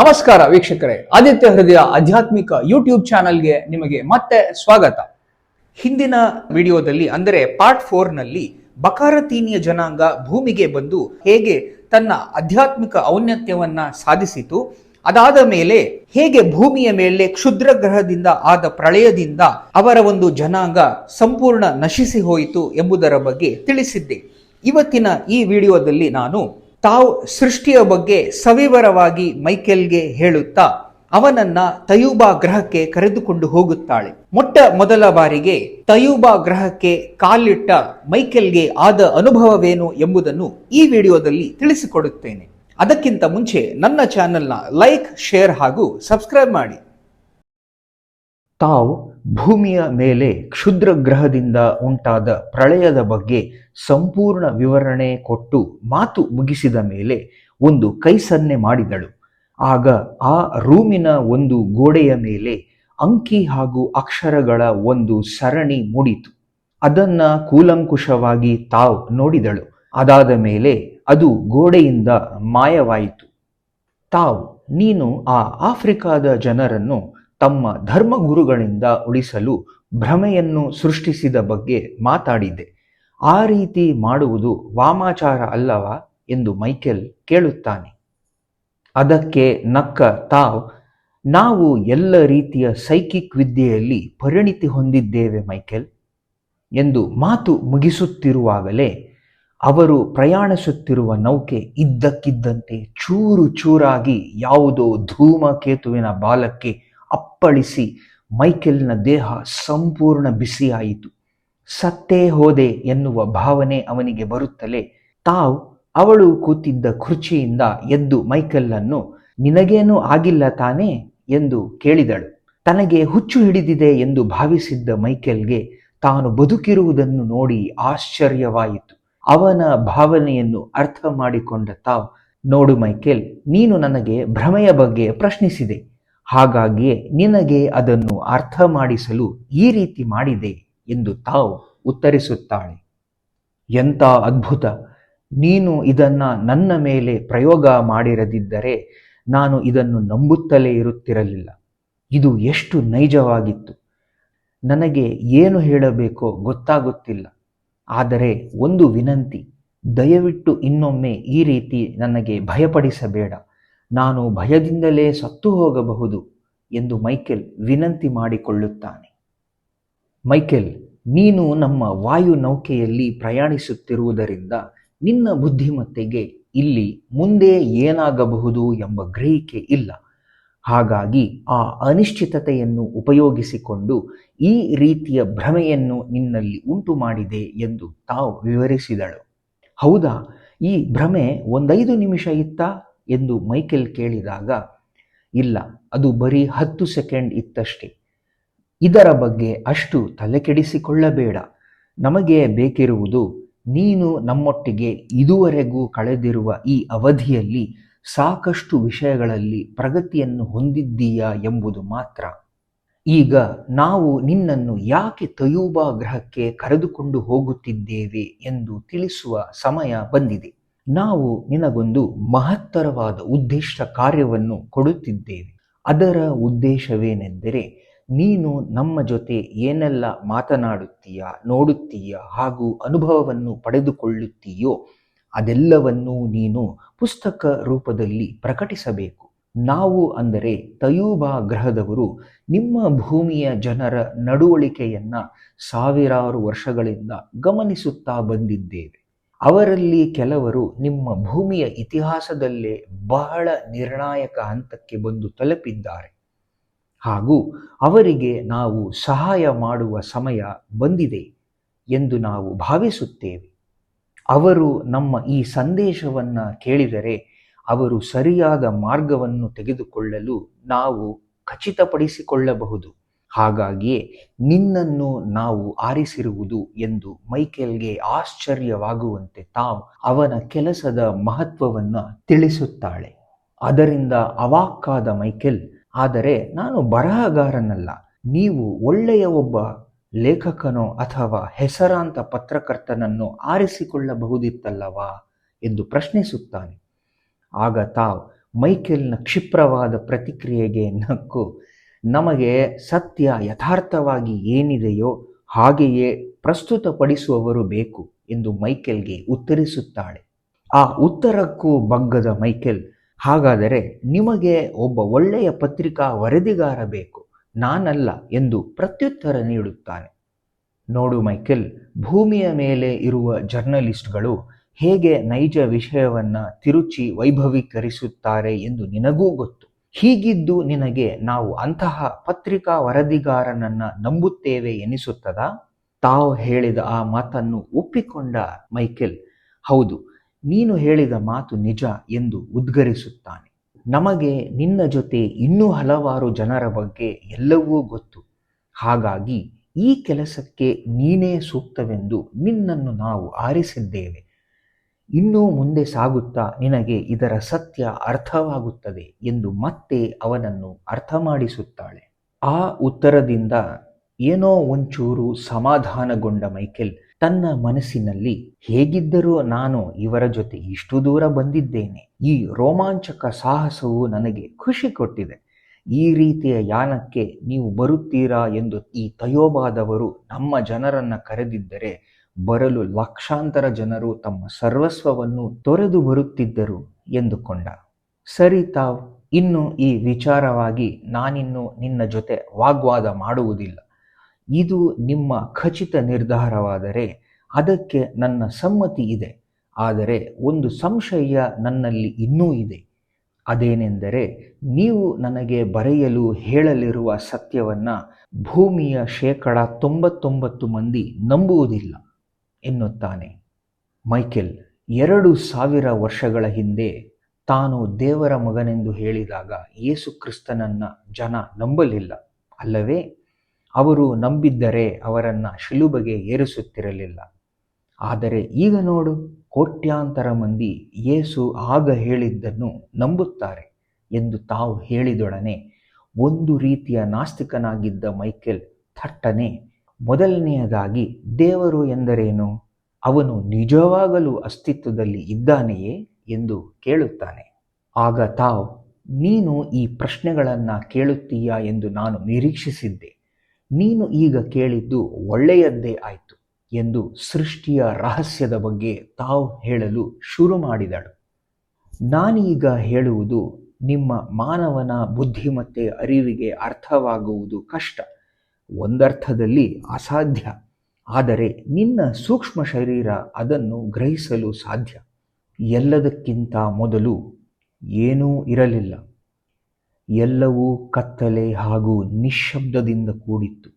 ನಮಸ್ಕಾರ ವೀಕ್ಷಕರೇ. ಆದಿತ್ಯ ಹೃದಯ ಆಧ್ಯಾತ್ಮಿಕ ಯೂಟ್ಯೂಬ್ ಚಾನಲ್ಗೆ ನಿಮಗೆ ಮತ್ತೆ ಸ್ವಾಗತ. ಹಿಂದಿನ ವಿಡಿಯೋದಲ್ಲಿ ಅಂದರೆ ಪಾರ್ಟ್ ಫೋರ್ನಲ್ಲಿ ಬಕಾರತೀನಿಯ ಜನಾಂಗ ಭೂಮಿಗೆ ಬಂದು ಹೇಗೆ ತನ್ನ ಆಧ್ಯಾತ್ಮಿಕ ಔನ್ನತ್ಯವನ್ನ ಸಾಧಿಸಿತು, ಅದಾದ ಮೇಲೆ ಹೇಗೆ ಭೂಮಿಯ ಮೇಲೆ ಕ್ಷುದ್ರ ಗ್ರಹದಿಂದ ಆದ ಪ್ರಳಯದಿಂದ ಅವರ ಒಂದು ಜನಾಂಗ ಸಂಪೂರ್ಣ ನಶಿಸಿ ಹೋಯಿತು ಎಂಬುದರ ಬಗ್ಗೆ ತಿಳಿಸಿದ್ದೆ. ಇವತ್ತಿನ ಈ ವಿಡಿಯೋದಲ್ಲಿ ನಾನು ತಾವು ಸೃಷ್ಟಿಯ ಬಗ್ಗೆ ಸವಿವರವಾಗಿ ಮೈಕೆಲ್ಗೆ ಹೇಳುತ್ತಾ ಅವನನ್ನ ತಯೂಬಾ ಗ್ರಹಕ್ಕೆ ಕರೆದುಕೊಂಡು ಹೋಗುತ್ತಾಳೆ. ಮೊಟ್ಟ ಮೊದಲ ಬಾರಿಗೆ ತಯೂಬಾ ಗ್ರಹಕ್ಕೆ ಕಾಲಿಟ್ಟ ಮೈಕೆಲ್ಗೆ ಆದ ಅನುಭವವೇನು ಎಂಬುದನ್ನು ಈ ವಿಡಿಯೋದಲ್ಲಿ ತಿಳಿಸಿಕೊಡುತ್ತೇನೆ. ಅದಕ್ಕಿಂತ ಮುಂಚೆ ನನ್ನ ಚಾನೆಲ್ನ ಲೈಕ್, ಶೇರ್ ಹಾಗೂ ಸಬ್ಸ್ಕ್ರೈಬ್ ಮಾಡಿ. ತಾವು ಭೂಮಿಯ ಮೇಲೆ ಕ್ಷುದ್ರ ಗ್ರಹದಿಂದ ಉಂಟಾದ ಪ್ರಳಯದ ಬಗ್ಗೆ ಸಂಪೂರ್ಣ ವಿವರಣೆ ಕೊಟ್ಟು ಮಾತು ಮುಗಿಸಿದ ಮೇಲೆ ಒಂದು ಕೈ ಸನ್ನೆ ಮಾಡಿದಳು. ಆಗ ಆ ರೂಮಿನ ಒಂದು ಗೋಡೆಯ ಮೇಲೆ ಅಂಕಿ ಹಾಗೂ ಅಕ್ಷರಗಳ ಒಂದು ಸರಣಿ ಮೂಡಿತು. ಅದನ್ನ ಕೂಲಂಕುಷವಾಗಿ ತಾವ್ ನೋಡಿದಳು. ಅದಾದ ಮೇಲೆ ಅದು ಗೋಡೆಯಿಂದ ಮಾಯವಾಯಿತು. ತಾವ್, ನೀನು ಆ ಆಫ್ರಿಕಾದ ಜನರನ್ನು ತಮ್ಮ ಧರ್ಮಗುರುಗಳಿಂದ ಉಳಿಸಲು ಭ್ರಮೆಯನ್ನು ಸೃಷ್ಟಿಸಿದ ಬಗ್ಗೆ ಮಾತಾಡಿದೆ ಆ ರೀತಿ ಮಾಡುವುದು ವಾಮಾಚಾರ ಅಲ್ಲವಾ ಎಂದು ಮೈಕೆಲ್ ಕೇಳುತ್ತಾನೆ. ಅದಕ್ಕೆ ನಕ್ಕ ತಾವ್, ನಾವು ಎಲ್ಲ ರೀತಿಯ ಸೈಕಿಕ್ ವಿದ್ಯೆಯಲ್ಲಿ ಪರಿಣಿತಿ ಹೊಂದಿದ್ದೇವೆ ಮೈಕೆಲ್ ಎಂದು ಮಾತು ಮುಗಿಸುತ್ತಿರುವಾಗಲೇ ಅವರು ಪ್ರಯಾಣಿಸುತ್ತಿರುವ ನೌಕೆ ಇದ್ದಕ್ಕಿದ್ದಂತೆ ಚೂರು ಚೂರಾಗಿ ಯಾವುದೋ ಧೂಮಕೇತುವಿನ ಬಾಲಕ್ಕೆ ಅಪ್ಪಳಿಸಿ ಮೈಕೆಲ್ನ ದೇಹ ಸಂಪೂರ್ಣ ಬಿಸಿಯಾಯಿತು. ಸತ್ತೇ ಹೋದೆ ಎನ್ನುವ ಭಾವನೆ ಅವನಿಗೆ ಬರುತ್ತಲೇ ತಾವು ಅವಳು ಕೂತಿದ್ದ ಕುರ್ಚಿಯಿಂದ ಎದ್ದು ಮೈಕೆಲ್ಲನ್ನು ನಿನಗೇನೂ ಆಗಿಲ್ಲ ತಾನೇ ಎಂದು ಕೇಳಿದಳು. ತನಗೆ ಹುಚ್ಚು ಹಿಡಿದಿದೆ ಎಂದು ಭಾವಿಸಿದ್ದ ಮೈಕೆಲ್ಗೆ ತಾನು ಬದುಕಿರುವುದನ್ನು ನೋಡಿ ಆಶ್ಚರ್ಯವಾಯಿತು. ಅವನ ಭಾವನೆಯನ್ನು ಅರ್ಥ ಮಾಡಿಕೊಂಡ ತಾವ್, ನೋಡು ಮೈಕೆಲ್, ನೀನು ನನಗೆ ಭ್ರಮೆಯ ಬಗ್ಗೆ ಪ್ರಶ್ನಿಸಿದೆ. ಹಾಗಾಗಿಯೇ ನಿನಗೆ ಅದನ್ನು ಅರ್ಥ ಮಾಡಿಸಲು ಈ ರೀತಿ ಮಾಡಿದೆ ಎಂದು ತಾವು ಉತ್ತರಿಸುತ್ತಾಳೆ. ಎಂಥ ಅದ್ಭುತ! ನೀನು ಇದನ್ನ ನನ್ನ ಮೇಲೆ ಪ್ರಯೋಗ ಮಾಡಿರದಿದ್ದರೆ ನಾನು ಇದನ್ನು ನಂಬುತ್ತಲೇ ಇರುತ್ತಿರಲಿಲ್ಲ. ಇದು ಎಷ್ಟು ನೈಜವಾಗಿತ್ತು! ನನಗೆ ಏನು ಹೇಳಬೇಕೋ ಗೊತ್ತಾಗುತ್ತಿಲ್ಲ. ಆದರೆ ಒಂದು ವಿನಂತಿ, ದಯವಿಟ್ಟು ಇನ್ನೊಮ್ಮೆ ಈ ರೀತಿ ನನಗೆ ಭಯಪಡಿಸಬೇಡ. ನಾನು ಭಯದಿಂದಲೇ ಸತ್ತು ಹೋಗಬಹುದು ಎಂದು ಮೈಕೆಲ್ ವಿನಂತಿ ಮಾಡಿಕೊಳ್ಳುತ್ತಾನೆ. ಮೈಕೆಲ್, ನೀನು ನಮ್ಮ ವಾಯು ನೌಕೆಯಲ್ಲಿ ಪ್ರಯಾಣಿಸುತ್ತಿರುವುದರಿಂದ ನಿನ್ನ ಬುದ್ಧಿಮತ್ತೆಗೆ ಇಲ್ಲಿ ಮುಂದೆ ಏನಾಗಬಹುದು ಎಂಬ ಗ್ರಹಿಕೆ ಇಲ್ಲ. ಹಾಗಾಗಿ ಆ ಅನಿಶ್ಚಿತತೆಯನ್ನು ಉಪಯೋಗಿಸಿಕೊಂಡು ಈ ರೀತಿಯ ಭ್ರಮೆಯನ್ನು ನಿನ್ನಲ್ಲಿ ಉಂಟು ಮಾಡಿದೆ ಎಂದು ತಾವು ವಿವರಿಸಿದಳು. ಹೌದಾ, ಈ ಭ್ರಮೆ ಒಂದೈದು ನಿಮಿಷ ಇತ್ತಾ? ಎಂದು ಮೈಕೆಲ್ ಕೇಳಿದಾಗ, ಇಲ್ಲ, ಅದು ಬರೀ ಹತ್ತು ಸೆಕೆಂಡ್ ಇತ್ತಷ್ಟೇ. ಇದರ ಬಗ್ಗೆ ಅಷ್ಟು ತಲೆಕೆಡಿಸಿಕೊಳ್ಳಬೇಡ. ನಮಗೆ ಬೇಕಿರುವುದು ನೀನು ನಮ್ಮೊಟ್ಟಿಗೆ ಇದುವರೆಗೂ ಕಳೆದಿರುವ ಈ ಅವಧಿಯಲ್ಲಿ ಸಾಕಷ್ಟು ವಿಷಯಗಳಲ್ಲಿ ಪ್ರಗತಿಯನ್ನು ಹೊಂದಿದ್ದೀಯಾ ಎಂಬುದು ಮಾತ್ರ. ಈಗ ನಾವು ನಿನ್ನನ್ನು ಯಾಕೆ ತಯೂಬಾ ಗ್ರಹಕ್ಕೆ ಕರೆದುಕೊಂಡು ಹೋಗುತ್ತಿದ್ದೇವೆ ಎಂದು ತಿಳಿಸುವ ಸಮಯ ಬಂದಿದೆ. ನಾವು ನಿನಗೊಂದು ಮಹತ್ತರವಾದ ಉದ್ದೇಶ ಕಾರ್ಯವನ್ನು ಕೊಡುತ್ತಿದ್ದೇವೆ. ಅದರ ಉದ್ದೇಶವೇನೆಂದರೆ, ನೀನು ನಮ್ಮ ಜೊತೆ ಏನೆಲ್ಲ ಮಾತನಾಡುತ್ತೀಯ, ನೋಡುತ್ತೀಯ ಹಾಗೂ ಅನುಭವವನ್ನು ಪಡೆದುಕೊಳ್ಳುತ್ತೀಯೋ, ಅದೆಲ್ಲವನ್ನೂ ನೀನು ಪುಸ್ತಕ ರೂಪದಲ್ಲಿ ಪ್ರಕಟಿಸಬೇಕು. ನಾವು ಅಂದರೆ ತಯೂಬಾ ಗ್ರಹದವರು, ನಿಮ್ಮ ಭೂಮಿಯ ಜನರ ನಡವಳಿಕೆಯನ್ನ ಸಾವಿರಾರು ವರ್ಷಗಳಿಂದ ಗಮನಿಸುತ್ತಾ ಬಂದಿದ್ದೇವೆ. ಅವರಲ್ಲಿ ಕೆಲವರು ನಿಮ್ಮ ಭೂಮಿಯ ಇತಿಹಾಸದಲ್ಲೇ ಬಹಳ ನಿರ್ಣಾಯಕ ಹಂತಕ್ಕೆ ಬಂದು ತಲುಪಿದ್ದಾರೆ. ಹಾಗೂ ಅವರಿಗೆ ನಾವು ಸಹಾಯ ಮಾಡುವ ಸಮಯ ಬಂದಿದೆ ಎಂದು ನಾವು ಭಾವಿಸುತ್ತೇವೆ. ಅವರು ನಮ್ಮ ಈ ಸಂದೇಶವನ್ನು ಕೇಳಿದರೆ ಅವರು ಸರಿಯಾದ ಮಾರ್ಗವನ್ನು ತೆಗೆದುಕೊಳ್ಳಲು ನಾವು ಖಚಿತಪಡಿಸಿಕೊಳ್ಳಬಹುದು. ಹಾಗಾಗಿಯೇ ನಿನ್ನನ್ನು ನಾವು ಆರಿಸಿರುವುದು ಎಂದು ಮೈಕೆಲ್ಗೆ ಆಶ್ಚರ್ಯವಾಗುವಂತೆ ತಾವ್ ಅವನ ಕೆಲಸದ ಮಹತ್ವವನ್ನು ತಿಳಿಸುತ್ತಾಳೆ. ಅದರಿಂದ ಅವಾಕ್ಕಾದ ಮೈಕೆಲ್, ಆದರೆ ನಾನು ಬರಹಗಾರನಲ್ಲ, ನೀವು ಒಳ್ಳೆಯ ಒಬ್ಬ ಲೇಖಕನೋ ಅಥವಾ ಹೆಸರಾಂತ ಪತ್ರಕರ್ತನನ್ನು ಆರಿಸಿಕೊಳ್ಳಬಹುದಿತ್ತಲ್ಲವಾ? ಎಂದು ಪ್ರಶ್ನಿಸುತ್ತಾನೆ. ಆಗ ತಾವ್ ಮೈಕೆಲ್ನ ಕ್ಷಿಪ್ರವಾದ ಪ್ರತಿಕ್ರಿಯೆಗೆ ನಕ್ಕು ನಮಗೆ ಸತ್ಯ ಯಥಾರ್ಥವಾಗಿ ಏನಿದೆಯೋ ಹಾಗೆಯೇ ಪ್ರಸ್ತುತಪಡಿಸುವವರು ಬೇಕು ಎಂದು ಮೈಕೆಲ್ಗೆ ಉತ್ತರಿಸುತ್ತಾಳೆ. ಆ ಉತ್ತರಕ್ಕೂ ಬಗ್ಗದ ಮೈಕೆಲ್, ಹಾಗಾದರೆ ನಿಮಗೆ ಒಬ್ಬ ಒಳ್ಳೆಯ ಪತ್ರಿಕಾ ವರದಿಗಾರ ಬೇಕು, ನಾನಲ್ಲ ಎಂದು ಪ್ರತ್ಯುತ್ತರ ನೀಡುತ್ತಾನೆ. ನೋಡು ಮೈಕೆಲ್, ಭೂಮಿಯ ಮೇಲೆ ಇರುವ ಜರ್ನಲಿಸ್ಟ್ಗಳು ಹೇಗೆ ನೈಜ ವಿಷಯವನ್ನ ತಿರುಚಿ ವೈಭವೀಕರಿಸುತ್ತಾರೆ ಎಂದು ನಿನಗೂ ಗೊತ್ತು. ಹೀಗಿದ್ದು ನಿನಗೆ ನಾವು ಅಂತಹ ಪತ್ರಿಕಾ ವರದಿಗಾರನನ್ನ ನಂಬುತ್ತೇವೆ ಎನಿಸುತ್ತದಾ? ತಾವು ಹೇಳಿದ ಆ ಮಾತನ್ನು ಒಪ್ಪಿಕೊಂಡ ಮೈಕೆಲ್, ಹೌದು, ನೀನು ಹೇಳಿದ ಮಾತು ನಿಜ ಎಂದು ಉದ್ಗರಿಸುತ್ತಾನೆ. ನಮಗೆ ನಿನ್ನ ಜೊತೆ ಇನ್ನೂ ಹಲವಾರು ಜನರ ಬಗ್ಗೆ ಎಲ್ಲವೂ ಗೊತ್ತು. ಹಾಗಾಗಿ ಈ ಕೆಲಸಕ್ಕೆ ನೀನೇ ಸೂಕ್ತವೆಂದು ನಿನ್ನನ್ನು ನಾವು ಆರಿಸಿದ್ದೇವೆ. ಇನ್ನೂ ಮುಂದೆ ಸಾಗುತ್ತಾ ನಿನಗೆ ಇದರ ಸತ್ಯ ಅರ್ಥವಾಗುತ್ತದೆ ಎಂದು ಮತ್ತೆ ಅವನನ್ನು ಅರ್ಥ ಮಾಡಿಸುತ್ತಾಳೆ ಆ ಉತ್ತರದಿಂದ ಏನೋ ಒಂಚೂರು ಸಮಾಧಾನಗೊಂಡ ಮೈಕೆಲ್ ತನ್ನ ಮನಸ್ಸಿನಲ್ಲಿ, ಹೇಗಿದ್ದರೂ ನಾನು ಇವರ ಜೊತೆ ಇಷ್ಟು ದೂರ ಬಂದಿದ್ದೇನೆ. ಈ ರೋಮಾಂಚಕ ಸಾಹಸವು ನನಗೆ ಖುಷಿ ಕೊಟ್ಟಿದೆ. ಈ ರೀತಿಯ ಯಾನಕ್ಕೆ ನೀವು ಬರುತ್ತೀರಾ? ಎಂದು ಈ ತಯೋಬಾದವರು ನಮ್ಮ ಜನರನ್ನು ಕರೆದಿದ್ದರೆ ಬರಲು ಲಕ್ಷಾಂತರ ಜನರು ತಮ್ಮ ಸರ್ವಸ್ವವನ್ನು ತೊರೆದು ಬರುತ್ತಿದ್ದರು ಎಂದುಕೊಂಡ. ಸರಿ ತಾವ್, ಇನ್ನು ಈ ವಿಚಾರವಾಗಿ ನಾನಿನ್ನು ನಿನ್ನ ಜೊತೆ ವಾಗ್ವಾದ ಮಾಡುವುದಿಲ್ಲ. ಇದು ನಿಮ್ಮ ಖಚಿತ ನಿರ್ಧಾರವಾದರೆ ಅದಕ್ಕೆ ನನ್ನ ಸಮ್ಮತಿ ಇದೆ. ಆದರೆ ಒಂದು ಸಂಶಯ ನನ್ನಲ್ಲಿ ಇನ್ನೂ ಇದೆ. ಅದೇನೆಂದರೆ ನೀವು ನನಗೆ ಬರೆಯಲು ಹೇಳಲಿರುವ ಸತ್ಯವನ್ನು ಭೂಮಿಯ ಶೇಕಡ ತೊಂಬತ್ತೊಂಬತ್ತು ಮಂದಿ ನಂಬುವುದಿಲ್ಲ. ಎನ್ನುತ್ತಾನೆ. ಮೈಕೆಲ್, ಎರಡು ಸಾವಿರ ವರ್ಷಗಳ ಹಿಂದೆ ತಾನು ದೇವರ ಮಗನೆಂದು ಹೇಳಿದಾಗ ಯೇಸು ಕ್ರಿಸ್ತನನ್ನು ಜನ ನಂಬಲಿಲ್ಲ. ಅಲ್ಲವೇ, ಅವರು ನಂಬಿದ್ದರೆ ಅವರನ್ನು ಶಿಲುಬಗೆ ಏರಿಸುತ್ತಿರಲಿಲ್ಲ. ಆದರೆ ಈಗ ನೋಡು, ಕೋಟ್ಯಾಂತರ ಮಂದಿ ಯೇಸು ಆಗ ಹೇಳಿದ್ದನ್ನು ನಂಬುತ್ತಾರೆ ಎಂದು ತಾವು ಹೇಳಿದೊಡನೆ ಒಂದು ರೀತಿಯ ನಾಸ್ತಿಕನಾಗಿದ್ದ ಮೈಕೆಲ್ ಥಟ್ಟನೆ ಮೊದಲನೆಯದಾಗಿ ದೇವರು ಎಂದರೇನು? ಅವನು ನಿಜವಾಗಲೂ ಅಸ್ತಿತ್ವದಲ್ಲಿ ಇದ್ದಾನೆಯೇ ಎಂದು ಕೇಳುತ್ತಾನೆ. ಆಗ ತಾವು, ನೀನು ಈ ಪ್ರಶ್ನೆಗಳನ್ನು ಕೇಳುತ್ತೀಯಾ ಎಂದು ನಾನು ನಿರೀಕ್ಷಿಸಿದ್ದೆ. ನೀನು ಈಗ ಕೇಳಿದ್ದು ಒಳ್ಳೆಯದ್ದೇ ಆಯಿತು ಎಂದು ಸೃಷ್ಟಿಯ ರಹಸ್ಯದ ಬಗ್ಗೆ ತಾವು ಹೇಳಲು ಶುರು ಮಾಡಿದಳು. ನಾನೀಗ ಹೇಳುವುದು ನಿಮ್ಮ ಮಾನವನ ಬುದ್ಧಿಮತ್ತೆ ಅರಿವಿಗೆ ಅರ್ಥವಾಗುವುದು ಕಷ್ಟ. ಒಂದರ್ಥದಲ್ಲಿ ಅಸಾಧ್ಯ. ಆದರೆ ನಿನ್ನ ಸೂಕ್ಷ್ಮ ಶರೀರ ಅದನ್ನು ಗ್ರಹಿಸಲು ಸಾಧ್ಯ. ಎಲ್ಲದಕ್ಕಿಂತ ಮೊದಲು ಏನೂ ಇರಲಿಲ್ಲ. ಎಲ್ಲವೂ ಕತ್ತಲೆ ಹಾಗೂ ನಿಶ್ಶಬ್ದದಿಂದ ಕೂಡಿತ್ತು.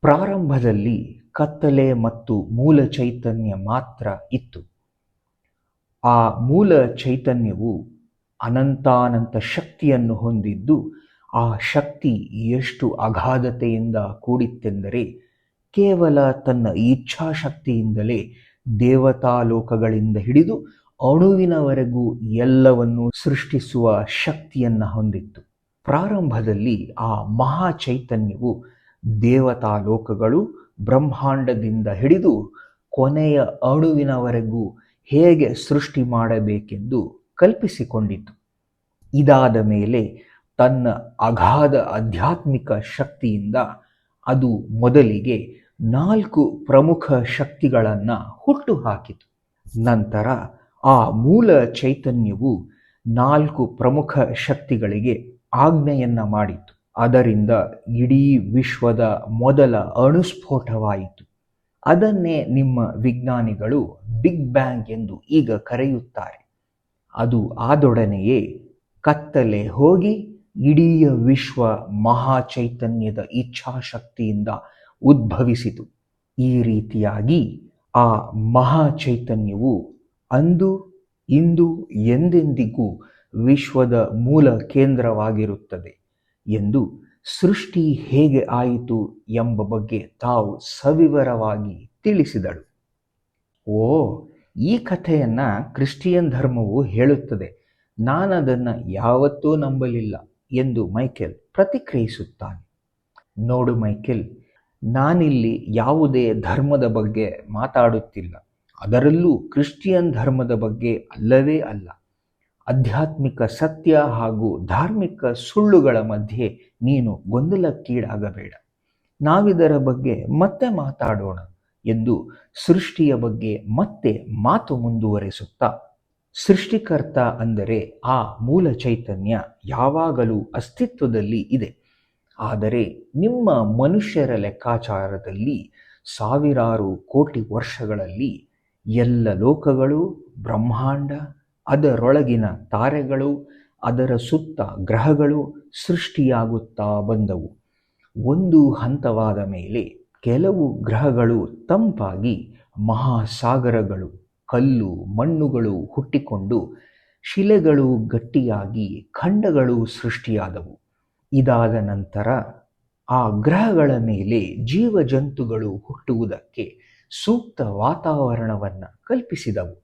ಪ್ರಾರಂಭದಲ್ಲಿ ಕತ್ತಲೆ ಮತ್ತು ಮೂಲ ಚೈತನ್ಯ ಮಾತ್ರ ಇತ್ತು. ಆ ಮೂಲ ಚೈತನ್ಯವು ಅನಂತಾನಂತ ಶಕ್ತಿಯನ್ನು ಹೊಂದಿದ್ದು ಆ ಶಕ್ತಿ ಎಷ್ಟು ಅಗಾಧತೆಯಿಂದ ಕೂಡಿತ್ತೆಂದರೆ ಕೇವಲ ತನ್ನ ಇಚ್ಛಾಶಕ್ತಿಯಿಂದಲೇ ದೇವತಾಲೋಕಗಳಿಂದ ಹಿಡಿದು ಅಣುವಿನವರೆಗೂ ಎಲ್ಲವನ್ನು ಸೃಷ್ಟಿಸುವ ಶಕ್ತಿಯನ್ನು ಹೊಂದಿತ್ತು. ಪ್ರಾರಂಭದಲ್ಲಿ ಆ ಮಹಾ ಚೈತನ್ಯವು ದೇವತಾಲೋಕಗಳು ಬ್ರಹ್ಮಾಂಡದಿಂದ ಹಿಡಿದು ಕೊನೆಯ ಅಣುವಿನವರೆಗೂ ಹೇಗೆ ಸೃಷ್ಟಿ ಮಾಡಬೇಕೆಂದು ಕಲ್ಪಿಸಿಕೊಂಡಿತು. ಇದಾದ ಮೇಲೆ ತನ್ನ ಅಗಾಧ ಆಧ್ಯಾತ್ಮಿಕ ಶಕ್ತಿಯಿಂದ ಅದು ಮೊದಲಿಗೆ ನಾಲ್ಕು ಪ್ರಮುಖ ಶಕ್ತಿಗಳನ್ನು ಹುಟ್ಟುಹಾಕಿತು. ನಂತರ ಆ ಮೂಲ ಚೈತನ್ಯವು ನಾಲ್ಕು ಪ್ರಮುಖ ಶಕ್ತಿಗಳಿಗೆ ಆಜ್ಞೆಯನ್ನ ಮಾಡಿತು. ಅದರಿಂದ ಇಡೀ ವಿಶ್ವದ ಮೊದಲ ಅಣುಸ್ಫೋಟವಾಯಿತು. ಅದನ್ನೇ ನಿಮ್ಮ ವಿಜ್ಞಾನಿಗಳು ಬಿಗ್ ಬ್ಯಾಂಗ್ ಎಂದು ಈಗ ಕರೆಯುತ್ತಾರೆ. ಅದು ಆದೊಡನೆಯೇ ಕತ್ತಲೆ ಹೋಗಿ ಇಡೀ ವಿಶ್ವ ಮಹಾ ಚೈತನ್ಯದ ಇಚ್ಛಾಶಕ್ತಿಯಿಂದ ಉದ್ಭವಿಸಿತು. ಈ ರೀತಿಯಾಗಿ ಆ ಮಹಾ ಚೈತನ್ಯವು ಅಂದು, ಇಂದು ಎಂದೆಂದಿಗೂ ವಿಶ್ವದ ಮೂಲ ಕೇಂದ್ರವಾಗಿರುತ್ತದೆ ಎಂದು ಸೃಷ್ಟಿ ಹೇಗೆ ಆಯಿತು ಎಂಬ ಬಗ್ಗೆ ತಾವು ಸವಿವರವಾಗಿ ತಿಳಿಸಿದಳು. ಓ, ಈ ಕಥೆಯನ್ನು ಕ್ರಿಶ್ಚಿಯನ್ ಧರ್ಮವು ಹೇಳುತ್ತದೆ. ನಾನದನ್ನು ಯಾವತ್ತೂ ನಂಬಲಿಲ್ಲ. ಎಂದು ಮೈಕೆಲ್ ಪ್ರತಿಕ್ರಿಯಿಸುತ್ತಾನೆ. ನೋಡು ಮೈಕೆಲ್, ನಾನಿಲ್ಲಿ ಯಾವುದೇ ಧರ್ಮದ ಬಗ್ಗೆ ಮಾತಾಡುತ್ತಿಲ್ಲ. ಅದರಲ್ಲೂ ಕ್ರಿಶ್ಚಿಯನ್ ಧರ್ಮದ ಬಗ್ಗೆ ಅಲ್ಲವೇ ಅಲ್ಲ. ಆಧ್ಯಾತ್ಮಿಕ ಸತ್ಯ ಹಾಗೂ ಧಾರ್ಮಿಕ ಸುಳ್ಳುಗಳ ಮಧ್ಯೆ ನೀನು ಗೊಂದಲಕ್ಕೀಡಾಗಬೇಡ. ನಾವಿದರ ಬಗ್ಗೆ ಮತ್ತೆ ಮಾತಾಡೋಣ ಎಂದು ಸೃಷ್ಟಿಯ ಬಗ್ಗೆ ಮತ್ತೆ ಮಾತು ಮುಂದುವರೆಸುತ್ತಾ ಸೃಷ್ಟಿಕರ್ತ ಅಂದರೆ ಆ ಮೂಲ ಚೈತನ್ಯ ಯಾವಾಗಲೂ ಅಸ್ತಿತ್ವದಲ್ಲಿ ಇದೆ. ಆದರೆ ನಿಮ್ಮ ಮನುಷ್ಯರ ಲೆಕ್ಕಾಚಾರದಲ್ಲಿ ಸಾವಿರಾರು ಕೋಟಿ ವರ್ಷಗಳಲ್ಲಿ ಎಲ್ಲ ಲೋಕಗಳು ಬ್ರಹ್ಮಾಂಡ, ಅದರೊಳಗಿನ ತಾರೆಗಳು, ಅದರ ಸುತ್ತ ಗ್ರಹಗಳು ಸೃಷ್ಟಿಯಾಗುತ್ತಾ ಬಂದವು. ಒಂದು ಹಂತವಾದ ಮೇಲೆ ಕೆಲವು ಗ್ರಹಗಳು ತಂಪಾಗಿ ಮಹಾಸಾಗರಗಳು ಕಲ್ಲು ಮಣ್ಣುಗಳು ಹುಟ್ಟಿಕೊಂಡು ಶಿಲೆಗಳು ಗಟ್ಟಿಯಾಗಿ ಖಂಡಗಳು ಸೃಷ್ಟಿಯಾದವು. ಇದಾದ ನಂತರ ಆ ಗ್ರಹಗಳ ಮೇಲೆ ಜೀವ ಜಂತುಗಳು ಹುಟ್ಟುವುದಕ್ಕೆ ಸೂಕ್ತ ವಾತಾವರಣವನ್ನು ಕಲ್ಪಿಸಿದವು.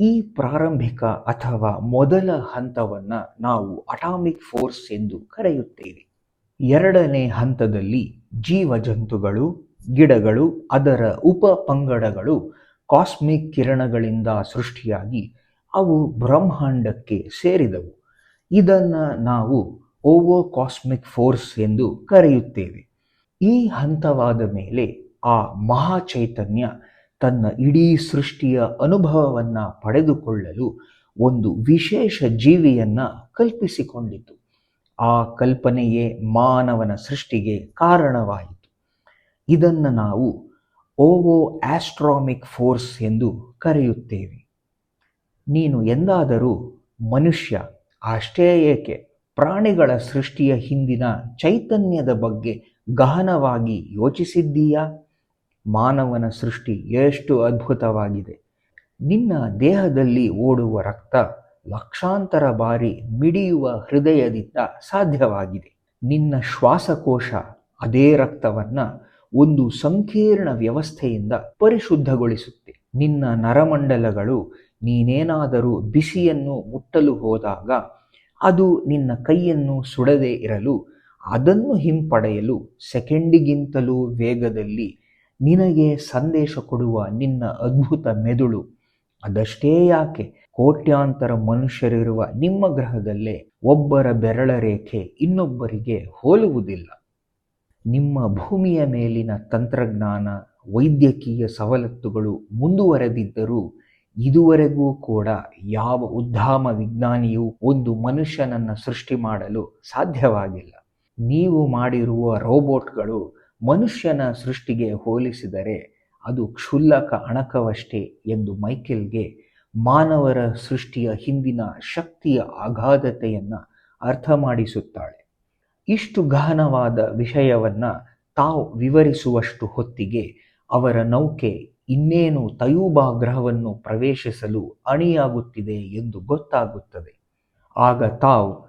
ಈ ಪ್ರಾರಂಭಿಕ ಅಥವಾ ಮೊದಲ ಹಂತವನ್ನು ನಾವು ಅಟಾಮಿಕ್ ಫೋರ್ಸ್ ಎಂದು ಕರೆಯುತ್ತೇವೆ. ಎರಡನೇ ಹಂತದಲ್ಲಿ ಜೀವ ಜಂತುಗಳು ಗಿಡಗಳು, ಅದರ ಉಪ ಪಂಗಡಗಳು ಕಾಸ್ಮಿಕ್ ಕಿರಣಗಳಿಂದ ಸೃಷ್ಟಿಯಾಗಿ ಅವು ಬ್ರಹ್ಮಾಂಡಕ್ಕೆ ಸೇರಿದವು. ಇದನ್ನು ನಾವು ಓವೋ ಕಾಸ್ಮಿಕ್ ಫೋರ್ಸ್ ಎಂದು ಕರೆಯುತ್ತೇವೆ. ಈ ಹಂತವಾದ ಮೇಲೆ ಆ ಮಹಾ ಚೈತನ್ಯ ತನ್ನ ಇಡೀ ಸೃಷ್ಟಿಯ ಅನುಭವವನ್ನು ಪಡೆದುಕೊಳ್ಳಲು ಒಂದು ವಿಶೇಷ ಜೀವಿಯನ್ನ ಕಲ್ಪಿಸಿಕೊಂಡಿತು. ಆ ಕಲ್ಪನೆಯೇ ಮಾನವನ ಸೃಷ್ಟಿಗೆ ಕಾರಣವಾಯಿತು. ಇದನ್ನು ನಾವು ಓವೋ ಆಸ್ಟ್ರಾಮಿಕ್ ಫೋರ್ಸ್ ಎಂದು ಕರೆಯುತ್ತೇವೆ. ನೀನು ಎಂದಾದರೂ ಮನುಷ್ಯ, ಅಷ್ಟೇ ಪ್ರಾಣಿಗಳ ಸೃಷ್ಟಿಯ ಹಿಂದಿನ ಚೈತನ್ಯದ ಬಗ್ಗೆ ಗಹನವಾಗಿ ಯೋಚಿಸಿದ್ದೀಯಾ? ಮಾನವನ ಸೃಷ್ಟಿ ಎಷ್ಟು ಅದ್ಭುತವಾಗಿದೆ. ನಿನ್ನ ದೇಹದಲ್ಲಿ ಓಡುವ ರಕ್ತ ಲಕ್ಷಾಂತರ ಬಾರಿ ಮಿಡಿಯುವ ಹೃದಯದಿಂದ ಸಾಧ್ಯವಾಗಿದೆ. ನಿನ್ನ ಶ್ವಾಸಕೋಶ ಅದೇ ರಕ್ತವನ್ನ ಒಂದು ಸಂಕೀರ್ಣ ವ್ಯವಸ್ಥೆಯಿಂದ ಪರಿಶುದ್ಧಗೊಳಿಸುತ್ತೆ. ನಿನ್ನ ನರಮಂಡಲಗಳು ನೀನೇನಾದರೂ ಬಿಸಿಯನ್ನು ಮುಟ್ಟಲು ಹೋದಾಗ ಅದು ನಿನ್ನ ಕೈಯನ್ನು ಸುಡದೇ ಇರಲು ಅದನ್ನು ಹಿಂಪಡೆಯಲು ಸೆಕೆಂಡಿಗಿಂತಲೂ ವೇಗದಲ್ಲಿ ನಿನಗೆ ಸಂದೇಶ ಕೊಡುವ ನಿನ್ನ ಅದ್ಭುತ ಮೆದುಳು. ಅದಷ್ಟೇ ಯಾಕೆ? ಕೋಟ್ಯಾಂತರ ಮನುಷ್ಯರಿರುವ ನಿಮ್ಮ ಗ್ರಹದಲ್ಲೇ ಒಬ್ಬರ ಬೆರಳ ರೇಖೆ ಇನ್ನೊಬ್ಬರಿಗೆ ಹೋಲುವುದಿಲ್ಲ. ನಿಮ್ಮ ಭೂಮಿಯ ಮೇಲಿನ ತಂತ್ರಜ್ಞಾನ, ವೈದ್ಯಕೀಯ ಸವಲತ್ತುಗಳು ಮುಂದುವರೆದಿದ್ದರೂ ಇದುವರೆಗೂ ಕೂಡ ಯಾವ ಉದ್ಧಾಮ ವಿಜ್ಞಾನಿಯೂ ಒಂದು ಮನುಷ್ಯನನ್ನು ಸೃಷ್ಟಿ ಮಾಡಲು ಸಾಧ್ಯವಾಗಿಲ್ಲ. ನೀವು ಮಾಡಿರುವ ರೋಬೋಟ್ಗಳು ಮನುಷ್ಯನ ಸೃಷ್ಟಿಗೆ ಹೋಲಿಸಿದರೆ ಅದು ಕ್ಷುಲ್ಲಕ ಅಣಕವಷ್ಟೇ ಎಂದು ಮೈಕೆಲ್ಗೆ ಮಾನವರ ಸೃಷ್ಟಿಯ ಹಿಂದಿನ ಶಕ್ತಿಯ ಅಗಾಧತೆಯನ್ನು ಅರ್ಥ ಮಾಡಿಸುತ್ತಾಳೆ. ಇಷ್ಟು ಗಹನವಾದ ವಿಷಯವನ್ನ ತಾವು ವಿವರಿಸುವಷ್ಟು ಹೊತ್ತಿಗೆ ಅವರ ನೌಕೆ ಇನ್ನೇನು ತಯೂಬಾ ಗ್ರಹವನ್ನು ಪ್ರವೇಶಿಸಲು ಅಣಿಯಾಗುತ್ತಿದೆ ಎಂದು ಗೊತ್ತಾಗುತ್ತದೆ. ಆಗ ತಾವು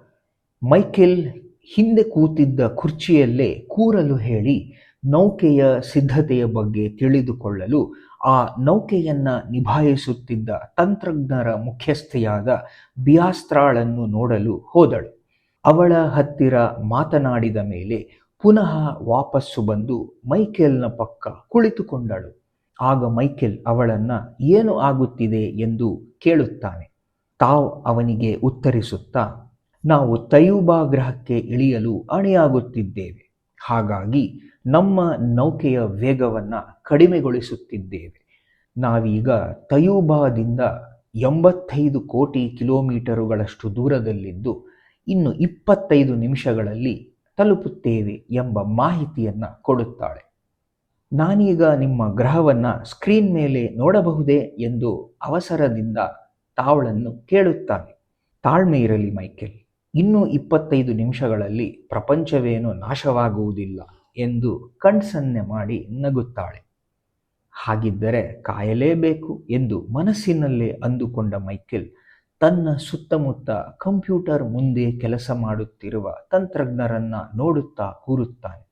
ಮೈಕೆಲ್ ಹಿಂದೆ ಕೂತಿದ್ದ ಕುರ್ಚಿಯಲ್ಲೇ ಕೂರಲು ಹೇಳಿ ನೌಕೆಯ ಸಿದ್ಧತೆಯ ಬಗ್ಗೆ ತಿಳಿದುಕೊಳ್ಳಲು ಆ ನೌಕೆಯನ್ನ ನಿಭಾಯಿಸುತ್ತಿದ್ದ ತಂತ್ರಜ್ಞರ ಮುಖ್ಯಸ್ಥೆಯಾದ ಬಿಯಾಸ್ತ್ರಾಳನ್ನು ನೋಡಲು ಹೋದಳು. ಅವಳ ಹತ್ತಿರ ಮಾತನಾಡಿದ ಮೇಲೆ ಪುನಃ ವಾಪಸ್ಸು ಬಂದು ಮೈಕೆಲ್ನ ಪಕ್ಕ ಕುಳಿತುಕೊಂಡಳು. ಆಗ ಮೈಕೆಲ್ ಅವಳನ್ನ ಏನು ಆಗುತ್ತಿದೆ ಎಂದು ಕೇಳುತ್ತಾನೆ. ತಾವ್ ಅವನಿಗೆ ಉತ್ತರಿಸುತ್ತಾ, ನಾವು ತಯೂಬಾ ಗ್ರಹಕ್ಕೆ ಇಳಿಯಲು ಅಣಿಯಾಗುತ್ತಿದ್ದೇವೆ. ಹಾಗಾಗಿ ನಮ್ಮ ನೌಕೆಯ ವೇಗವನ್ನು ಕಡಿಮೆಗೊಳಿಸುತ್ತಿದ್ದೇವೆ. ನಾವೀಗ ತಯೂಬಾದಿಂದ ಎಂಬತ್ತೈದು ಕೋಟಿ ಕಿಲೋಮೀಟರುಗಳಷ್ಟು ದೂರದಲ್ಲಿದ್ದು ಇನ್ನು ಇಪ್ಪತ್ತೈದು ನಿಮಿಷಗಳಲ್ಲಿ ತಲುಪುತ್ತೇವೆ ಎಂಬ ಮಾಹಿತಿಯನ್ನು ಕೊಡುತ್ತಾಳೆ. ನಾನೀಗ ನಿಮ್ಮ ಗ್ರಹವನ್ನು ಸ್ಕ್ರೀನ್ ಮೇಲೆ ನೋಡಬಹುದೇ ಎಂದು ಅವಸರದಿಂದ ತಾವಳನ್ನು ಕೇಳುತ್ತಾನೆ. ತಾಳ್ಮೆ ಇರಲಿ ಮೈಕೆಲ್, ಇನ್ನೂ ಇಪ್ಪತ್ತೈದು ನಿಮಿಷಗಳಲ್ಲಿ ಪ್ರಪಂಚವೇನು ನಾಶವಾಗುವುದಿಲ್ಲ ಎಂದು ಕಣ್ಸನ್ನೆ ಮಾಡಿ ನಗುತ್ತಾಳೆ. ಹಾಗಿದ್ದರೆ ಕಾಯಲೇಬೇಕು ಎಂದು ಮನಸ್ಸಿನಲ್ಲೇ ಅಂದುಕೊಂಡ ಮೈಕೆಲ್ ತನ್ನ ಸುತ್ತಮುತ್ತ ಕಂಪ್ಯೂಟರ್ ಮುಂದೆ ಕೆಲಸ ಮಾಡುತ್ತಿರುವ ತಂತ್ರಜ್ಞರನ್ನ ನೋಡುತ್ತಾ ಕೂರುತ್ತಾನೆ.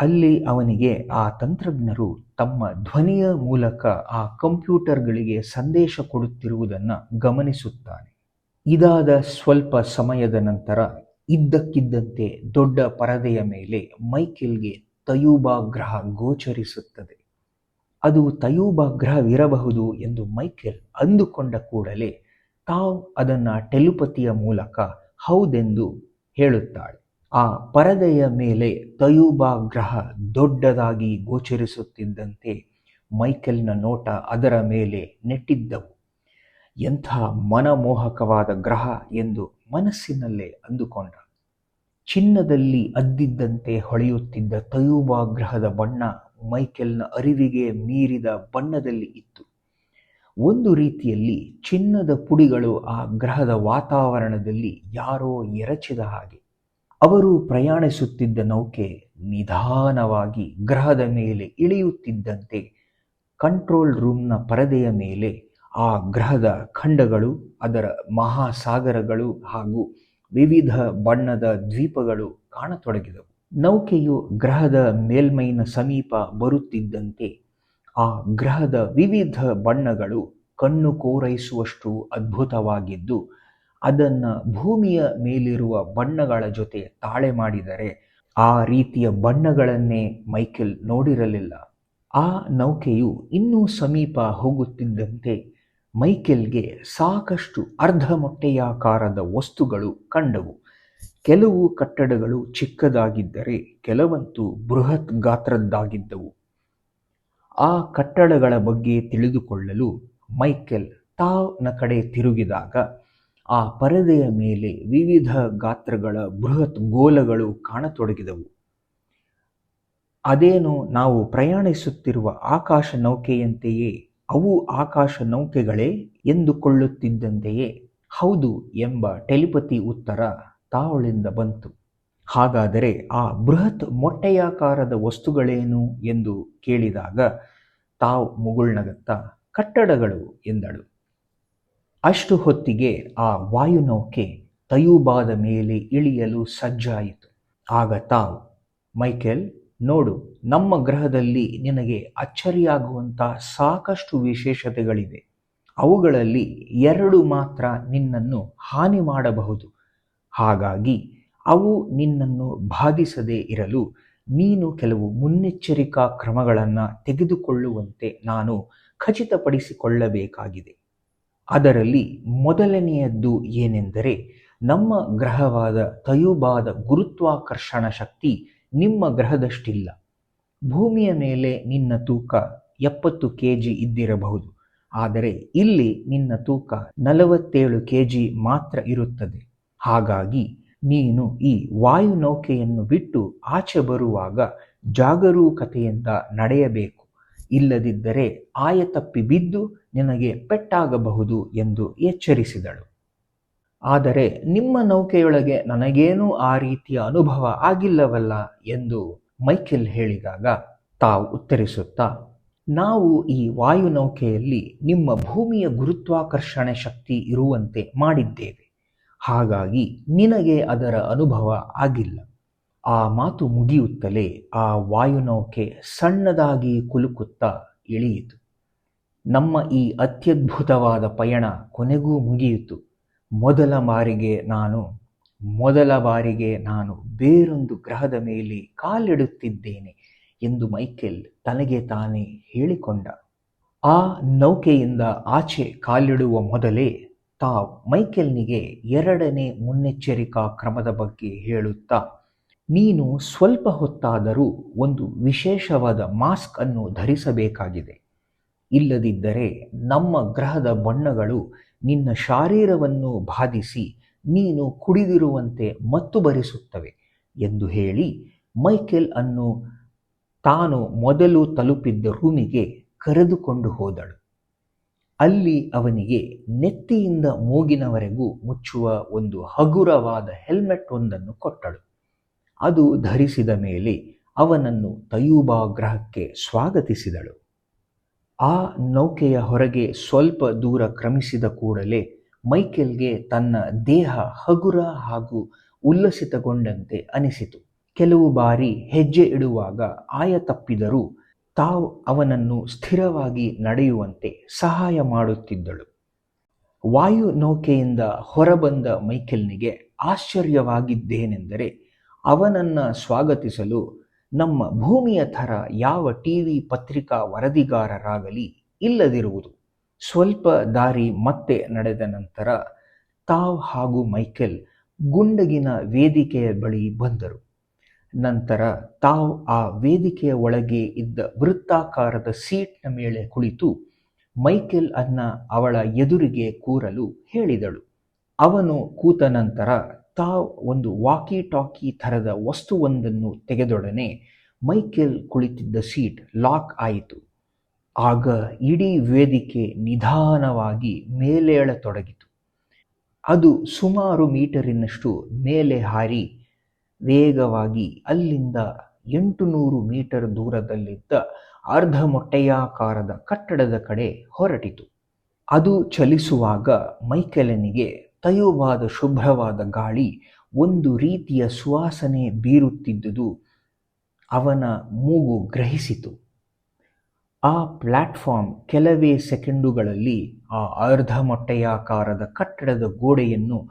ಅಲ್ಲಿ ಅವನಿಗೆ ಆ ತಂತ್ರಜ್ಞರು ತಮ್ಮ ಧ್ವನಿಯ ಮೂಲಕ ಆ ಕಂಪ್ಯೂಟರ್ಗಳಿಗೆ ಸಂದೇಶ ಕೊಡುತ್ತಿರುವುದನ್ನು ಗಮನಿಸುತ್ತಾನೆ. ಇದಾದ ಸ್ವಲ್ಪ ಸಮಯದ ನಂತರ ಇದ್ದಕ್ಕಿದ್ದಂತೆ ದೊಡ್ಡ ಪರದೆಯ ಮೇಲೆ ಮೈಕೆಲ್ಗೆ ತಯೂಬಾ ಗ್ರಹ ಗೋಚರಿಸುತ್ತದೆ. ಅದು ತಯೂಬಾ ಗ್ರಹವಿರಬಹುದು ಎಂದು ಮೈಕೆಲ್ ಅಂದುಕೊಂಡ ಕೂಡಲೇ ತಾವ್ ಅದನ್ನು ಟೆಲುಪತಿಯ ಮೂಲಕ ಹೌದೆಂದು ಹೇಳುತ್ತಾಳೆ. ಆ ಪರದೆಯ ಮೇಲೆ ತಯೂಬಾ ಗ್ರಹ ದೊಡ್ಡದಾಗಿ ಗೋಚರಿಸುತ್ತಿದ್ದಂತೆ ಮೈಕೆಲ್ನ ನೋಟ ಅದರ ಮೇಲೆ ನೆಟ್ಟಿದ್ದವು. ಎಂಥ ಮನಮೋಹಕವಾದ ಗ್ರಹ ಎಂದು ಮನಸ್ಸಿನಲ್ಲೇ ಅಂದುಕೊಂಡ. ಚಿನ್ನದಲ್ಲಿ ಅದ್ದಿದ್ದಂತೆ ಹೊಳೆಯುತ್ತಿದ್ದ ತಯೂಬಾ ಗ್ರಹದ ಬಣ್ಣ ಮೈಕೆಲ್ನ ಅರಿವಿಗೆ ಮೀರಿದ ಬಣ್ಣದಲ್ಲಿ ಇತ್ತು. ಒಂದು ರೀತಿಯಲ್ಲಿ ಚಿನ್ನದ ಪುಡಿಗಳು ಆ ಗ್ರಹದ ವಾತಾವರಣದಲ್ಲಿ ಯಾರೋ ಎರಚಿದ ಹಾಗೆ. ಅವರು ಪ್ರಯಾಣಿಸುತ್ತಿದ್ದ ನೌಕೆ ನಿಧಾನವಾಗಿ ಗ್ರಹದ ಮೇಲೆ ಇಳಿಯುತ್ತಿದ್ದಂತೆ ಕಂಟ್ರೋಲ್ ರೂಮ್ನ ಪರದೆಯ ಮೇಲೆ ಆ ಗ್ರಹದ ಖಂಡಗಳು, ಅದರ ಮಹಾಸಾಗರಗಳು ಹಾಗೂ ವಿವಿಧ ಬಣ್ಣದ ದ್ವೀಪಗಳು ಕಾಣತೊಡಗಿದವು. ನೌಕೆಯು ಗ್ರಹದ ಮೇಲ್ಮೈನ ಸಮೀಪ ಬರುತ್ತಿದ್ದಂತೆ ಆ ಗ್ರಹದ ವಿವಿಧ ಬಣ್ಣಗಳು ಕಣ್ಣು ಕೋರೈಸುವಷ್ಟು ಅದ್ಭುತವಾಗಿದ್ದು, ಅದನ್ನ ಭೂಮಿಯ ಮೇಲಿರುವ ಬಣ್ಣಗಳ ಜೊತೆ ತಾಳೆ ಮಾಡಿದರೆ ಆ ರೀತಿಯ ಬಣ್ಣಗಳನ್ನೇ ಮೈಕೆಲ್ ನೋಡಿರಲಿಲ್ಲ. ಆ ನೌಕೆಯು ಇನ್ನೂ ಸಮೀಪ ಹೋಗುತ್ತಿದ್ದಂತೆ ಮೈಕೆಲ್ಗೆ ಸಾಕಷ್ಟು ಅರ್ಧ ಮೊಟ್ಟೆಯಾಕಾರದ ವಸ್ತುಗಳು ಕಂಡವು. ಕೆಲವು ಕಟ್ಟಡಗಳು ಚಿಕ್ಕದಾಗಿದ್ದರೆ, ಕೆಲವಂತೂ ಬೃಹತ್ ಗಾತ್ರದ್ದಾಗಿದ್ದವು. ಆ ಕಟ್ಟಡಗಳ ಬಗ್ಗೆ ತಿಳಿದುಕೊಳ್ಳಲು ಮೈಕೆಲ್ ತಾವ್ನ ಕಡೆ ತಿರುಗಿದಾಗ, ಆ ಪರದೆಯ ಮೇಲೆ ವಿವಿಧ ಗಾತ್ರಗಳ ಬೃಹತ್ ಗೋಲಗಳು ಕಾಣತೊಡಗಿದವು. ಅದೇನು ನಾವು ಪ್ರಯಾಣಿಸುತ್ತಿರುವ ಆಕಾಶ ನೌಕೆಯಂತೆಯೇ, ಅವು ಆಕಾಶ ನೌಕೆಗಳೇ ಎಂದುಕೊಳ್ಳುತ್ತಿದ್ದಂತೆಯೇ. ಹೌದು ಎಂಬ ಟೆಲಿಪತಿ ಉತ್ತರ ತಾವಳಿಂದ ಬಂತು. ಹಾಗಾದರೆ ಆ ಬೃಹತ್ ಮೊಟ್ಟೆಯಾಕಾರದ ವಸ್ತುಗಳೇನು ಎಂದು ಕೇಳಿದಾಗ ತಾವು ಮುಗುಳ್ನಗತ್ತ ಕಟ್ಟಡಗಳು ಎಂದಳು. ಅಷ್ಟು ಹೊತ್ತಿಗೆ ಆ ವಾಯುನೌಕೆ ತಯೂಬಾದ ಮೇಲೆ ಇಳಿಯಲು ಸಜ್ಜಾಯಿತು. ಆಗ ತಾವು, ಮೈಕೆಲ್, ನೋಡು, ನಮ್ಮ ಗ್ರಹದಲ್ಲಿ ನಿನಗೆ ಅಚ್ಚರಿಯಾಗುವಂಥ ಸಾಕಷ್ಟು ವಿಶೇಷತೆಗಳಿವೆ. ಅವುಗಳಲ್ಲಿ ಎರಡು ಮಾತ್ರ ನಿನ್ನನ್ನು ಹಾನಿ ಮಾಡಬಹುದು. ಹಾಗಾಗಿ ಅವು ನಿನ್ನನ್ನು ಬಾಧಿಸದೇ ಇರಲು ನೀನು ಕೆಲವು ಮುನ್ನೆಚ್ಚರಿಕಾ ಕ್ರಮಗಳನ್ನು ತೆಗೆದುಕೊಳ್ಳುವಂತೆ ನಾನು ಖಚಿತಪಡಿಸಿಕೊಳ್ಳಬೇಕಾಗಿದೆ. ಅದರಲ್ಲಿ ಮೊದಲನೆಯದ್ದು ಏನೆಂದರೆ ನಮ್ಮ ಗ್ರಹವಾದ ತಯುಬಾದ ಗುರುತ್ವಾಕರ್ಷಣ ಶಕ್ತಿ ನಿಮ್ಮ ಗ್ರಹದಷ್ಟಿಲ್ಲ. ಭೂಮಿಯ ಮೇಲೆ ನಿನ್ನ ತೂಕ ಎಪ್ಪತ್ತು ಕೆ ಜಿ ಇದ್ದಿರಬಹುದು. ಆದರೆ ಇಲ್ಲಿ ನಿನ್ನ ತೂಕ ನಲವತ್ತೇಳು ಕೆ ಜಿ ಮಾತ್ರ ಇರುತ್ತದೆ. ಹಾಗಾಗಿ ನೀನು ಈ ವಾಯುನೌಕೆಯನ್ನು ಬಿಟ್ಟು ಆಚೆ ಬರುವಾಗ ಜಾಗರೂಕತೆಯಿಂದ ನಡೆಯಬೇಕು. ಇಲ್ಲದಿದ್ದರೆ ಆಯ ತಪ್ಪಿ ಬಿದ್ದು ನಿನಗೆ ಪೆಟ್ಟಾಗಬಹುದು ಎಂದು ಎಚ್ಚರಿಸಿದಳು. ಆದರೆ ನಿಮ್ಮ ನೌಕೆಯೊಳಗೆ ನನಗೇನೂ ಆ ರೀತಿಯ ಅನುಭವ ಆಗಿಲ್ಲವಲ್ಲ ಎಂದು ಮೈಕೆಲ್ ಹೇಳಿದಾಗ ತಾವು ಉತ್ತರಿಸುತ್ತಾ, ನಾವು ಈ ವಾಯುನೌಕೆಯಲ್ಲಿ ನಿಮ್ಮ ಭೂಮಿಯ ಗುರುತ್ವಾಕರ್ಷಣೆ ಶಕ್ತಿ ಇರುವಂತೆ ಮಾಡಿದ್ದೇವೆ. ಹಾಗಾಗಿ ನಿನಗೆ ಅದರ ಅನುಭವ ಆಗಿಲ್ಲ. ಆ ಮಾತು ಮುಗಿಯುತ್ತಲೇ ಆ ವಾಯುನೌಕೆ ಸಣ್ಣದಾಗಿ ಕುಲುಕುತ್ತಾ ಇಳಿಯಿತು. ನಮ್ಮ ಈ ಅತ್ಯದ್ಭುತವಾದ ಪಯಣ ಕೊನೆಗೂ ಮುಗಿಯಿತು. ಮೊದಲ ಬಾರಿಗೆ ನಾನು, ಮೊದಲ ಬಾರಿಗೆ ನಾನು ಬೇರೊಂದು ಗ್ರಹದ ಮೇಲೆ ಕಾಲಿಡುತ್ತಿದ್ದೇನೆ ಎಂದು ಮೈಕೆಲ್ ತನಗೆ ತಾನೇ ಹೇಳಿಕೊಂಡ. ಆ ನೌಕೆಯಿಂದ ಆಚೆ ಕಾಲಿಡುವ ಮೊದಲೇ ತಾವ್ ಮೈಕೆಲ್ನಿಗೆ ಎರಡನೇ ಮುನ್ನೆಚ್ಚರಿಕಾ ಕ್ರಮದ ಬಗ್ಗೆ ಹೇಳುತ್ತಾ, ನೀನು ಸ್ವಲ್ಪ ಹೊತ್ತಾದರೂ ಒಂದು ವಿಶೇಷವಾದ ಮಾಸ್ಕ್ ಅನ್ನು ಧರಿಸಬೇಕಾಗಿದೆ. ಇಲ್ಲದಿದ್ದರೆ ನಮ್ಮ ಗ್ರಹದ ಬಣ್ಣಗಳು ನಿನ್ನ ಶಾರೀರವನ್ನು ಬಾಧಿಸಿ ನೀನು ಕುಡಿದಿರುವಂತೆ ಮತ್ತು ಬರಿಸುತ್ತವೆ ಎಂದು ಹೇಳಿ ಮೈಕೆಲ್ ಅನ್ನು ತಾನು ಮೊದಲು ತಲುಪಿದ್ದ ರೂಮಿಗೆ ಕರೆದುಕೊಂಡು ಹೋದಳು. ಅಲ್ಲಿ ಅವನಿಗೆ ನೆತ್ತಿಯಿಂದ ಮೂಗಿನವರೆಗೂ ಮುಚ್ಚುವ ಒಂದು ಹಗುರವಾದ ಹೆಲ್ಮೆಟ್ ಒಂದನ್ನು ಕೊಟ್ಟಳು. ಅದು ಧರಿಸಿದ ಮೇಲೆ ಅವನನ್ನು ತಯೂಬಾ ಗ್ರಹಕ್ಕೆ ಸ್ವಾಗತಿಸಿದಳು. ಆ ನೌಕೆಯ ಹೊರಗೆ ಸ್ವಲ್ಪ ದೂರ ಕ್ರಮಿಸಿದ ಕೂಡಲೇ ಮೈಕೆಲ್ಗೆ ತನ್ನ ದೇಹ ಹಗುರ ಹಾಗೂ ಉಲ್ಲಸಿತಗೊಂಡಂತೆ ಅನಿಸಿತು. ಕೆಲವು ಬಾರಿ ಹೆಜ್ಜೆ ಇಡುವಾಗ ಆಯ ತಪ್ಪಿದರೂ ತಾವು ಅವನನ್ನು ಸ್ಥಿರವಾಗಿ ನಡೆಯುವಂತೆ ಸಹಾಯ ಮಾಡುತ್ತಿದ್ದಳು. ವಾಯು ನೌಕೆಯಿಂದ ಹೊರಬಂದ ಮೈಕೆಲ್ನಿಗೆ ಆಶ್ಚರ್ಯವಾಗಿದ್ದೇನೆಂದರೆ ಅವನನ್ನು ಸ್ವಾಗತಿಸಲು ನಮ್ಮ ಭೂಮಿಯ ಥರ ಯಾವ ಟಿವಿ ಪತ್ರಿಕಾ ವರದಿಗಾರರಾಗಲಿ ಇಲ್ಲದಿರುವುದು. ಸ್ವಲ್ಪ ದಾರಿ ಮತ್ತೆ ನಡೆದ ನಂತರ ತಾವ್ ಹಾಗೂ ಮೈಕೆಲ್ ಗುಂಡಗಿನ ವೇದಿಕೆಯ ಬಳಿ ಬಂದರು. ನಂತರ ತಾವು ಆ ವೇದಿಕೆಯ ಒಳಗೆ ಇದ್ದ ವೃತ್ತಾಕಾರದ ಸೀಟ್ನ ಮೇಲೆ ಕುಳಿತು ಮೈಕೆಲ್ ಅನ್ನ ಅವಳ ಎದುರಿಗೆ ಕೂರಲು ಹೇಳಿದಳು. ಅವನು ಕೂತ ನಂತರ ತಾವು ಒಂದು ವಾಕಿ ಟಾಕಿ ಥರದ ವಸ್ತುವೊಂದನ್ನು ತೆಗೆದೊಡನೆ ಮೈಕೆಲ್ ಕುಳಿತಿದ್ದ ಸೀಟ್ ಲಾಕ್ ಆಯಿತು. ಆಗ ಇಡೀ ವೇದಿಕೆ ನಿಧಾನವಾಗಿ ಮೇಲೇಳತೊಡಗಿತು. ಅದು ಸುಮಾರು ಮೀಟರಿನಷ್ಟು ಮೇಲೆ ಹಾರಿ ವೇಗವಾಗಿ ಅಲ್ಲಿಂದ ಎಂಟು ನೂರು ಮೀಟರ್ ದೂರದಲ್ಲಿದ್ದ ಅರ್ಧ ಮೊಟ್ಟೆಯಾಕಾರದ ಕಟ್ಟಡದ ಕಡೆ ಹೊರಟಿತು. ಅದು ಚಲಿಸುವಾಗ ಮೈಕೆಲನಿಗೆ ತಯೋವಾದ ಶುಭ್ರವಾದ ಗಾಳಿ ಒಂದು ರೀತಿಯ ಸುವಾಸನೆ ಬೀರುತ್ತಿದ್ದುದು ಅವನ ಮೂಗು ಗ್ರಹಿಸಿತು. ಆ ಪ್ಲಾಟ್ಫಾರ್ಮ್ ಕೆಲವೇ ಸೆಕೆಂಡುಗಳಲ್ಲಿ ಆ ಅರ್ಧ ಮೊಟ್ಟೆಯಾಕಾರದ ಕಟ್ಟಡದ ಗೋಡೆಯನ್ನು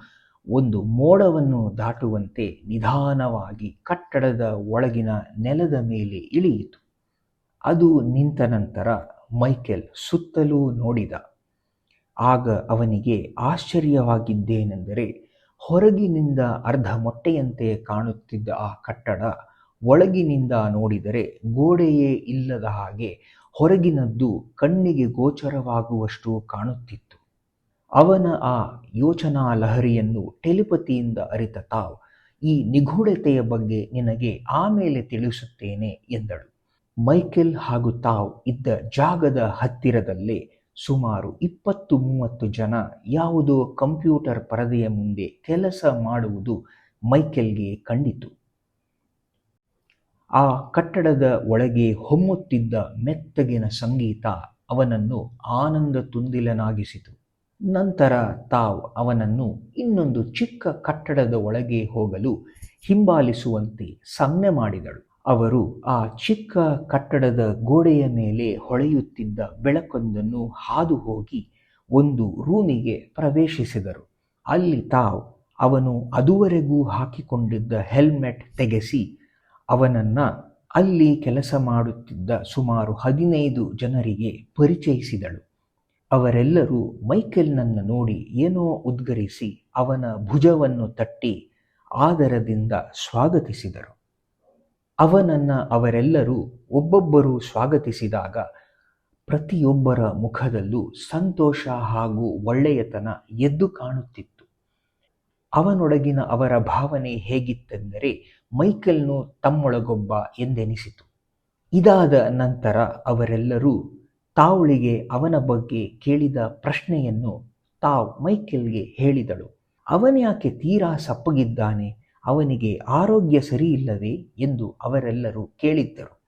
ಒಂದು ಮೋಡವನ್ನು ದಾಟುವಂತೆ ನಿಧಾನವಾಗಿ ಕಟ್ಟಡದ ಒಳಗಿನ ನೆಲದ ಮೇಲೆ ಇಳಿಯಿತು. ಅದು ನಿಂತ ನಂತರ ಮೈಕೆಲ್ ಸುತ್ತಲೂ ನೋಡಿದ. ಆಗ ಅವನಿಗೆ ಆಶ್ಚರ್ಯವಾಗಿದ್ದೇನೆಂದರೆ ಹೊರಗಿನಿಂದ ಅರ್ಧ ಮೊಟ್ಟೆಯಂತೆ ಕಾಣುತ್ತಿದ್ದ ಆ ಕಟ್ಟಡ ಒಳಗಿನಿಂದ ನೋಡಿದರೆ ಗೋಡೆಯೇ ಇಲ್ಲದ ಹಾಗೆ ಹೊರಗಿನದ್ದು ಕಣ್ಣಿಗೆ ಗೋಚರವಾಗುವಷ್ಟು ಕಾಣುತ್ತಿತ್ತು. ಅವನ ಆ ಯೋಚನಾ ಲಹರಿಯನ್ನು ಟೆಲಿಪತಿಯಿಂದ ಅರಿತ ತಾವ್, ಈ ನಿಗೂಢತೆಯ ಬಗ್ಗೆ ನಿನಗೆ ಆಮೇಲೆ ತಿಳಿಸುತ್ತೇನೆ ಎಂದಳು. ಮೈಕೆಲ್ ಹಾಗೂ ತಾವ್ ಇದ್ದ ಜಾಗದ ಹತ್ತಿರದಲ್ಲೇ ಸುಮಾರು ಇಪ್ಪತ್ತು ಮೂವತ್ತು ಜನ ಯಾವುದೋ ಕಂಪ್ಯೂಟರ್ ಪರದೆಯ ಮುಂದೆ ಕೆಲಸ ಮಾಡುವುದು ಮೈಕೆಲ್ಗೆ ಕಂಡಿತು. ಆ ಕಟ್ಟಡದ ಒಳಗೆ ಹೊಮ್ಮುತ್ತಿದ್ದ ಮೆತ್ತಗಿನ ಸಂಗೀತ ಅವನನ್ನು ಆನಂದ ತುಂದಿಲನಾಗಿಸಿತು. ನಂತರ ತಾವ್ ಅವನನ್ನು ಇನ್ನೊಂದು ಚಿಕ್ಕ ಕಟ್ಟಡದ ಒಳಗೆ ಹೋಗಲು ಹಿಂಬಾಲಿಸುವಂತೆ ಸಂಜ್ಞೆ ಮಾಡಿದಳು. ಅವರು ಆ ಚಿಕ್ಕ ಕಟ್ಟಡದ ಗೋಡೆಯ ಮೇಲೆ ಹೊಳೆಯುತ್ತಿದ್ದ ಬೆಳಕೊಂದನ್ನು ಹಾದು ಹೋಗಿ ಒಂದು ರೂಮಿಗೆ ಪ್ರವೇಶಿಸಿದರು. ಅಲ್ಲಿ ತಾವು ಅವನು ಅದುವರೆಗೂ ಹಾಕಿಕೊಂಡಿದ್ದ ಹೆಲ್ಮೆಟ್ ತೆಗೆಸಿ ಅವನನ್ನು ಅಲ್ಲಿ ಕೆಲಸ ಮಾಡುತ್ತಿದ್ದ ಸುಮಾರು ಹದಿನೈದು ಜನರಿಗೆ ಪರಿಚಯಿಸಿದಳು. ಅವರೆಲ್ಲರೂ ಮೈಕೆಲ್ನನ್ನು ನೋಡಿ ಏನೋ ಉದ್ಗರಿಸಿ ಅವನ ಭುಜವನ್ನು ತಟ್ಟಿ ಆದರದಿಂದ ಸ್ವಾಗತಿಸಿದರು. ಅವನನ್ನು ಅವರೆಲ್ಲರೂ ಒಬ್ಬೊಬ್ಬರು ಸ್ವಾಗತಿಸಿದಾಗ ಪ್ರತಿಯೊಬ್ಬರ ಮುಖದಲ್ಲೂ ಸಂತೋಷ ಹಾಗೂ ಒಳ್ಳೆಯತನ ಎದ್ದು ಕಾಣುತ್ತಿತ್ತು. ಅವನೊಳಗಿನ ಅವರ ಭಾವನೆ ಹೇಗಿತ್ತೆಂದರೆ ಮೈಕೆಲ್ನು ತಮ್ಮೊಳಗೊಬ್ಬ ಎಂದೆನಿಸಿತು. ಇದಾದ ನಂತರ ಅವರೆಲ್ಲರೂ ತಾವಳಿಗೆ ಅವನ ಬಗ್ಗೆ ಕೇಳಿದ ಪ್ರಶ್ನೆಯನ್ನು ತಾವು ಮೈಕೆಲ್ಗೆ ಹೇಳಿದಳು. ಅವನ್ಯಾಕೆ ತೀರಾ ಸಪ್ಪಗಿದ್ದಾನೆ? ಅವನಿಗೆ ಆರೋಗ್ಯ ಸರಿಯಿಲ್ಲವೇ? ಎಂದು ಅವರೆಲ್ಲರೂ ಕೇಳಿದ್ದರು.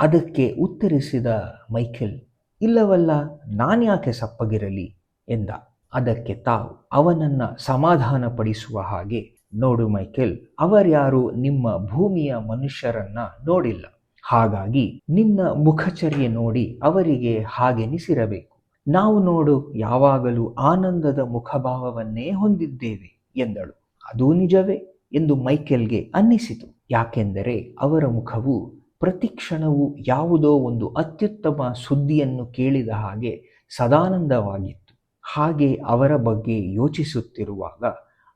ಅದಕ್ಕೆ ಉತ್ತರಿಸಿದ ಮೈಕೆಲ್, ಇಲ್ಲವಲ್ಲ, ನಾನ್ಯಾಕೆ ಸಪ್ಪಗಿರಲಿ? ಎಂದ. ಅದಕ್ಕೆ ತಾವು ಅವನನ್ನು ಸಮಾಧಾನಪಡಿಸುವ ಹಾಗೆ, ನೋಡು ಮೈಕೆಲ್, ಅವರ್ಯಾರು ನಿಮ್ಮ ಭೂಮಿಯ ಮನುಷ್ಯರನ್ನ ನೋಡಿಲ್ಲ. ಹಾಗಾಗಿ ನಿನ್ನ ಮುಖಚರ್ಯೆ ನೋಡಿ ಅವರಿಗೆ ಹಾಗೆನಿಸಿರಬೇಕು. ನಾವು ನೋಡು, ಯಾವಾಗಲೂ ಆನಂದದ ಮುಖಭಾವವನ್ನೇ ಹೊಂದಿದ್ದೇವೆ ಎಂದಳು. ಅದೂ ನಿಜವೇ ಎಂದು ಮೈಕೆಲ್ಗೆ ಅನ್ನಿಸಿತು. ಯಾಕೆಂದರೆ ಅವರ ಮುಖವು ಪ್ರತಿಕ್ಷಣವೂ ಯಾವುದೋ ಒಂದು ಅತ್ಯುತ್ತಮ ಸುದ್ದಿಯನ್ನು ಕೇಳಿದ ಹಾಗೆ ಸದಾನಂದವಾಗಿತ್ತು. ಹಾಗೆ ಅವರ ಬಗ್ಗೆ ಯೋಚಿಸುತ್ತಿರುವಾಗ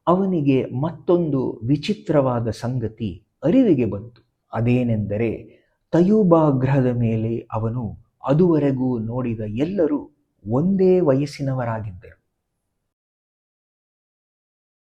ಅವನಿಗೆ ಮತ್ತೊಂದು ವಿಚಿತ್ರವಾದ ಸಂಗತಿ ಅರಿವಿಗೆ ಬಂತು. ಅದೇನೆಂದರೆ ತಯೂಬಾಗ್ರಹದ ಮೇಲೆ ಅವನು ಅದುವರೆಗೂ ನೋಡಿದ ಎಲ್ಲರೂ ಒಂದೇ ವಯಸ್ಸಿನವರಾಗಿದ್ದರು.